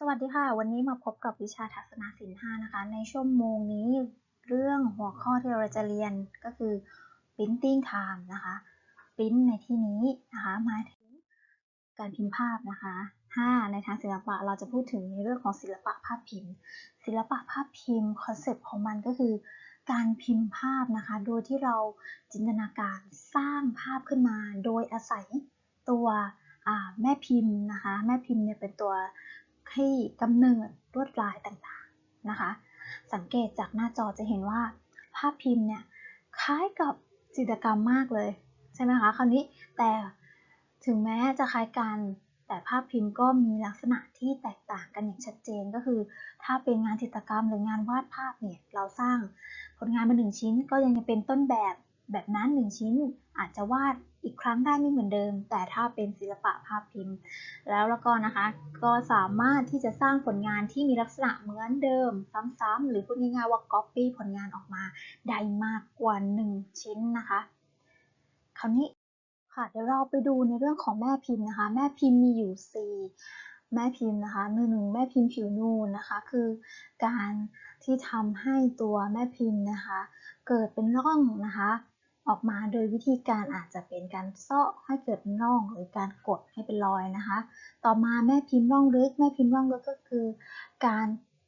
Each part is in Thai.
สวัสดีค่ะ วันนี้มาพบกับวิชาทัศนศิลป์5นะคะ ในชั่วโมงนี้เรื่องหัวข้อที่เราจะเรียนก็คือ printing time นะคะ print ในที่นี้นะคะหมายถึงการพิมพ์ภาพนะคะ 5 ในทางศิลปะเราจะพูดถึงในเรื่องของศิลปะภาพพิมพ์ ศิลปะภาพพิมพ์คอนเซปต์ของมันก็คือ การพิมพ์ภาพนะคะ โดยที่เราจินตนาการสร้างภาพขึ้นมา โดยอาศัยตัวแม่พิมพ์นะคะ แม่พิมพ์เนี่ยเป็นตัว ให้กำเนิดลวดลายต่างๆนะคะ สังเกตจากหน้าจอจะเห็นว่าภาพพิมพ์เนี่ยคล้ายกับจิตรกรรมมากเลยใช่ไหมคะคราวนี้แต่ถึงแม้จะคล้ายกัน แต่ภาพพิมพ์ก็มีลักษณะที่แตกต่างกันอย่างชัดเจนก็คือ ถ้าเป็นงานจิตรกรรมหรืองานวาดภาพเนี่ยเราสร้างผลงานมาหนึ่งชิ้นก็ยังเป็นต้นแบบแบบนั้นหนึ่งชิ้นอาจจะวาด อีกครั้งได้ไม่เหมือนเดิม แต่ถ้าเป็นศิลปะภาพพิมพ์ แล้วแล้วก็นะคะ ก็สามารถที่จะสร้างผลงานที่มีลักษณะเหมือนเดิม ซ้ำๆหรือพูดง่ายๆว่า copy ผลงานออกมาได้มากกว่า 1 ชิ้นนะคะ คราวนี้ค่ะเดี๋ยวเราไปดูในเรื่องของแม่พิมพ์นะคะ แม่พิมพ์มีอยู่ 4 แม่พิมพ์นะคะหนึ่งแม่พิมพ์ผิวนูนนะคะ คือการที่ทำให้ตัวแม่พิมพ์นะคะ เกิดเป็นร่องนะคะ ออกมาโดยวิธีการอาจจะเป็นการเซาะให้เกิดร่องหรือการกดให้เป็นรอยนะคะ ต่อมาแม่พิมพ์ร่องลึก แม่พิมพ์ร่องลึกก็คือ การ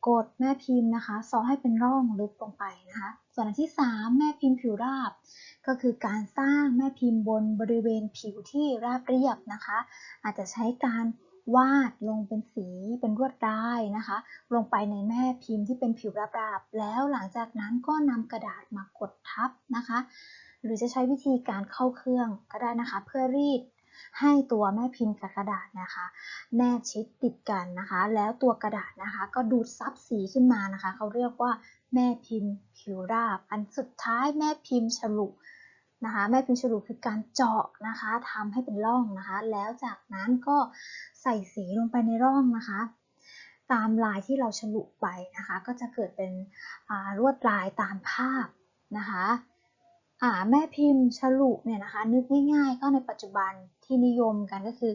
กดแม่พิมพ์นะคะเซอให้เป็นร่องลึกลงไปนะคะ ส่วนอันที่ 3 แม่พิมพ์ผิวราบ ก็คือการสร้างแม่พิมพ์บนบริเวณผิวที่ราบเรียบนะคะ อาจจะใช้การวาดลงเป็นสีเป็นลวดลายนะคะ ลงไปในแม่พิมพ์ที่เป็นผิวราบๆแล้วหลังจากนั้นก็นำกระดาษมากดทับนะคะ หรือจะใช้วิธีการเข้าเครื่องก็ได้นะคะ เพื่อรีดให้ตัวแม่พิมพ์กับกระดาษนะคะ แนบชิดติดกันนะคะ แล้วตัวกระดาษนะคะ ก็ดูดซับสีขึ้นมานะคะ เขาเรียกว่าแม่พิมพ์ผิวราบ อันสุดท้ายแม่พิมพ์ฉลุนะคะแม่พิมพ์ฉลุคือการเจาะนะคะทำให้เป็นร่องนะคะ แล้วจากนั้นก็ใส่สีลงไปในร่องนะคะ ตามลายที่เราฉลุไปนะคะ ก็จะเกิดเป็นลวดลายตามภาพนะคะ แม่พิมพ์ฉลุเนี่ยนะคะ นึกง่ายๆ ก็ในปัจจุบันที่นิยมกันก็คือ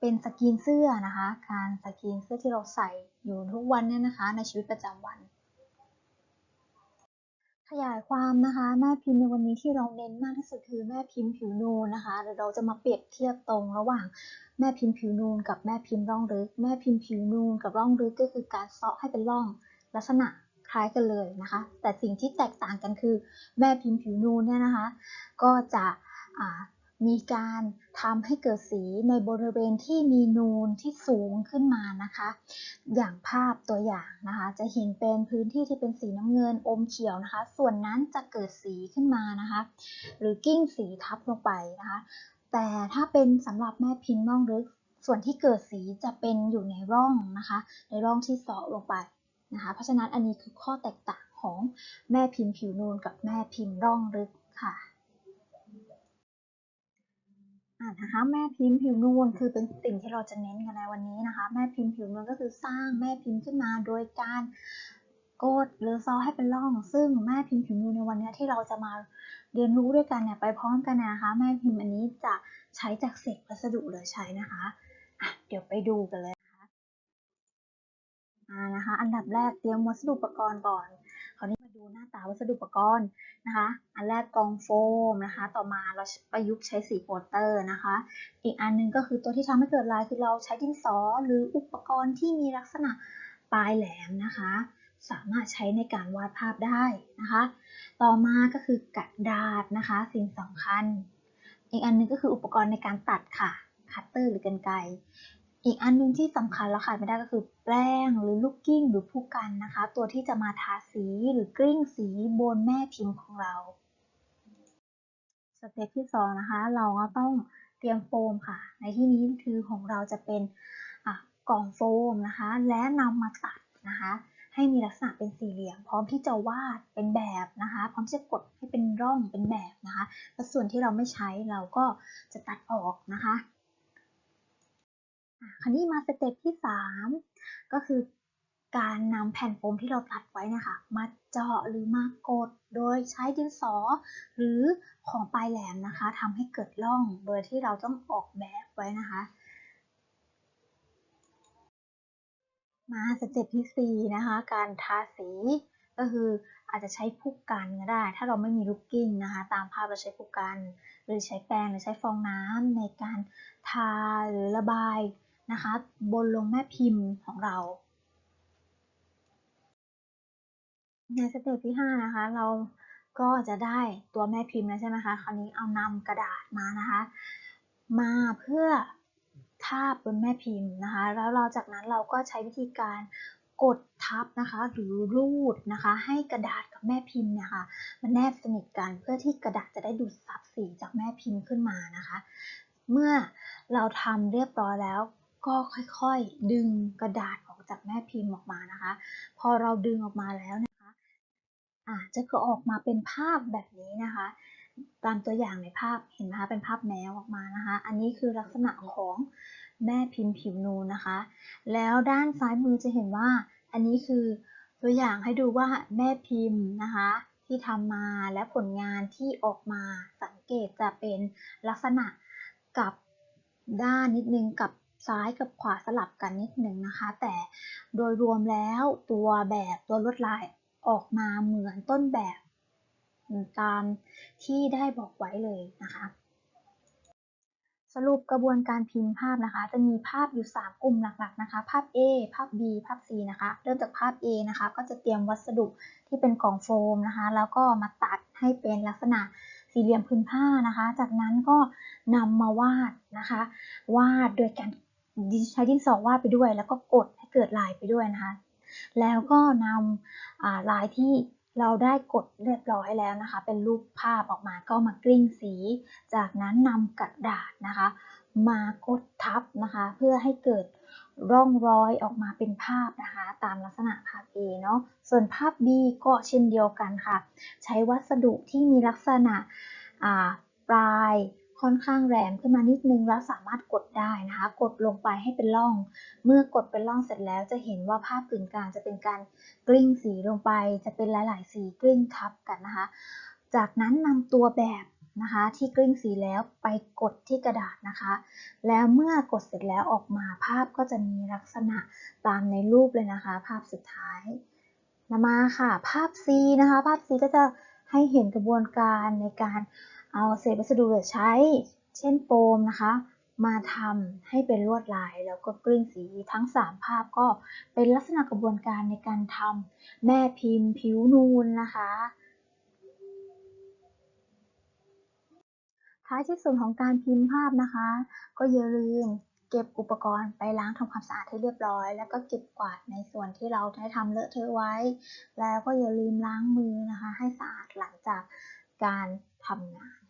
เป็นสกรีนเสื้อนะคะ การสกรีนเสื้อที่เราใส่อยู่ทุกวันเนี่ยนะคะ ในชีวิตประจำวัน ขยายความนะคะแม่พิมพ์ในวันนี้ที่เราเน้นมากที่สุดคือแม่พิมพ์ผิวนูนนะคะเดี๋ยวเราจะมาเปรียบเทียบตรงระหว่างแม่พิมพ์ผิวนูนกับแม่พิมพ์ร่องลึก แม่พิมพ์ผิวนูนกับร่องลึกก็คือการเซาะให้เป็นร่องลักษณะ ล้ายกันเลยนะคะ แต่สิ่งที่แตกต่างกันคือแม่พิมพ์ผิวนูนเนี่ยนะคะ ก็จะมีการทำให้เกิดสีในบริเวณที่มีนูนที่สูงขึ้นมานะคะ อย่างภาพตัวอย่างนะคะ จะเห็นเป็นพื้นที่ที่เป็นสีน้ำเงินอมเขียวนะคะ ส่วนนั้นจะเกิดสีขึ้นมานะคะ หรือกิ้งสีทับลงไปนะคะ แต่ถ้าเป็นสำหรับแม่พิมพ์ร่องลึกส่วนที่เกิดสีจะเป็นอยู่ในร่องนะคะ ในร่องที่เสาะลงไป นะคะ เพราะฉะนั้นอันนี้คือข้อแตกต่างของแม่พิมพ์ผิวนูนกับแม่พิมพ์ร่องลึกค่ะนะคะแม่พิมพ์ผิวนูนคือเป็นสิ่งที่เราจะเน้นกันในวันนี้นะคะ แม่พิมพ์ผิวนูนก็คือสร้างแม่พิมพ์ขึ้นมาโดยการกดหรือซอให้เป็นร่อง ซึ่งแม่พิมพ์ผิวนูนในวันนี้ที่เราจะมาเรียนรู้ด้วยกันเนี่ยไปพร้อมกันนะคะ แม่พิมพ์อันนี้จะใช้จากเศษวัสดุเหลือใช้นะคะะเดี๋ยวไปดูกันเลย นะคะ อันดับแรกเตรียมวัสดุอุปกรณ์ก่อน คราวนี้มาดูหน้าตาวัสดุอุปกรณ์นะคะ อันแรกกองโฟมนะคะ ต่อมาเราประยุกต์ใช้สีโปสเตอร์นะคะ อีกอันนึงก็คือตัวที่ทำให้เกิดลายคือเราใช้ดินสอหรืออุปกรณ์ที่มีลักษณะปลายแหลมนะคะ สามารถใช้ในการวาดภาพได้นะคะ ต่อมาก็คือกระดาษนะคะ สิ่งสำคัญ อีกอันนึงก็คืออุปกรณ์ในการตัดค่ะคัตเตอร์หรือกรรไกร อีกอันนึงที่สำคัญแล้วขาดไม่ได้ก็คือแป้งหรือลูกกิ้งหรือผู้กันนะคะ ตัวที่จะมาทาสีหรือกลิ้งสีบนแม่พิมพ์ของเราสเต็ปที่สองนะคะ เราก็ต้องเตรียมโฟมค่ะ ในที่นี้คือของเราจะเป็นกล่องโฟมนะคะ และนำมาตัดนะคะ ให้มีลักษณะเป็นสี่เหลี่ยม พร้อมที่จะวาดเป็นแบบนะคะ พร้อมที่จะกดให้เป็นร่องเป็นแบบนะคะ และส่วนที่เราไม่ใช้เราก็จะตัดออกนะคะ คราวนี้มาสเต็ปที่ 3 ก็คือการนำแผ่นโฟมที่เราตัดไว้นะคะ มาเจาะหรือมากดโดยใช้ดินสอ หรือของปลายแหลมนะคะทำให้เกิดร่องโดยที่เราต้องออกแบบไว้นะคะ มาสเต็ปที่ 4 นะคะ การทาสีก็คืออาจจะใช้ผู้กันก็ได้ ถ้าเราไม่มีลูกกิ้งนะคะ ตามภาพเราใช้ผู้กัน หรือใช้แปรงหรือใช้ฟองน้ำในการทาหรือระบาย นะคะ บนลงแม่พิมพ์ของเรา ในสเต็ปที่ 5 นะคะ เราก็จะได้ตัวแม่พิมพ์แล้วใช่ไหมคะคราวนี้เอานำกระดาษมานะคะ มาเพื่อทาบบนแม่พิมพ์นะคะ แล้วเราจากนั้นเราก็ใช้วิธีการกดทับนะคะ หรือรูดนะคะ ให้กระดาษกับแม่พิมพ์เนี่ยค่ะมันแนบสนิทกันเพื่อที่กระดาษจะได้ดูดซับสีจากแม่พิมพ์ขึ้นมานะคะ เมื่อเราทำเรียบร้อยแล้ว ก็ค่อยๆ ดึงกระดาษออกจากแม่พิมพ์ออกมานะคะ พอเราดึงออกมาแล้วนะคะอาจะก็ออกมาเป็นภาพแบบนี้นะคะ ตามตัวอย่างในภาพเห็นไหมคะเป็นภาพแมวออกมานะคะ อันนี้คือลักษณะของแม่พิมพ์ผิวนูนนะคะ แล้วด้านซ้ายมือจะเห็นว่าอันนี้คือตัวอย่างให้ดูว่าแม่พิมพ์นะคะที่ทำมาและผลงานที่ออกมาสังเกตจะเป็นลักษณะกับด้านนิดนึงกับ ซ้ายกับขวาสลับกันนิดหนึ่งนะคะ แต่โดยรวมแล้วตัวแบบตัวลวดลายออกมาเหมือนต้นแบบ ตามที่ได้บอกไว้เลยนะคะสรุปกระบวนการพิมพ์ภาพนะคะ จะมีภาพอยู่ 3 กลุ่มหลักๆนะคะ ภาพ A ภาพ B ภาพ C นะคะ เริ่มจากภาพ A นะคะ ก็จะเตรียมวัสดุที่เป็นกล่องโฟมนะคะ แล้วก็มาตัดให้เป็นลักษณะสี่เหลี่ยมพื้นผ้านะคะ จากนั้นก็นำมาวาดนะคะ วาดโดยการ ใช้ดินสอวาดไปด้วย แล้วก็กดให้เกิดลายไปด้วยนะคะ แล้วก็นำลายที่เราได้กดเรียบร้อยแล้วนะคะ เป็นรูปภาพออกมาก็มากลิ้งสี จากนั้นนำกระดาษนะคะ มากดทับนะคะ เพื่อให้เกิดร่องรอยออกมาเป็นภาพนะคะ ตามลักษณะภาพ A เนาะส่วนภาพ B ก็เช่นเดียวกันค่ะ ใช้วัสดุที่มีลักษณะปลาย ค่อนข้างแหลมขึ้นมานิดนึงแล้วสามารถกดได้นะคะ กดลงไปให้เป็นร่อง เมื่อกดเป็นร่องเสร็จแล้วจะเห็นว่าภาพกึ่งกลางจะเป็นการกลิ้งสีลงไป จะเป็นหลาย ๆ สีกลิ้งทับกันนะคะ จากนั้นนำตัวแบบนะคะที่กลิ้งสีแล้วไปกดที่กระดาษนะคะ แล้วเมื่อกดเสร็จแล้วออกมาภาพก็จะมีลักษณะตามในรูปเลยนะคะ ภาพสุดท้ายมาค่ะ ภาพ C นะคะ ภาพ C ก็จะให้เห็นกระบวนการในการ เอาเศษวัสดุเหลือใช้ เช่นโฟมนะคะ มาทำให้เป็นลวดลายแล้วก็กลิ้งสีทั้ง 3 ภาพก็เป็นลักษณะกระบวนการในการทำแม่พิมพ์ผิวนูนนะคะท้ายที่สุดของการพิมพ์ภาพนะคะ ก็อย่าลืมเก็บอุปกรณ์ไปล้างทำความสะอาดให้เรียบร้อย แล้วก็เก็บกวาดในส่วนที่เราได้ทำเลอะเทอะไว้ แล้วก็อย่าลืมล้างมือนะคะ ให้สะอาดหลังจากการทำงาน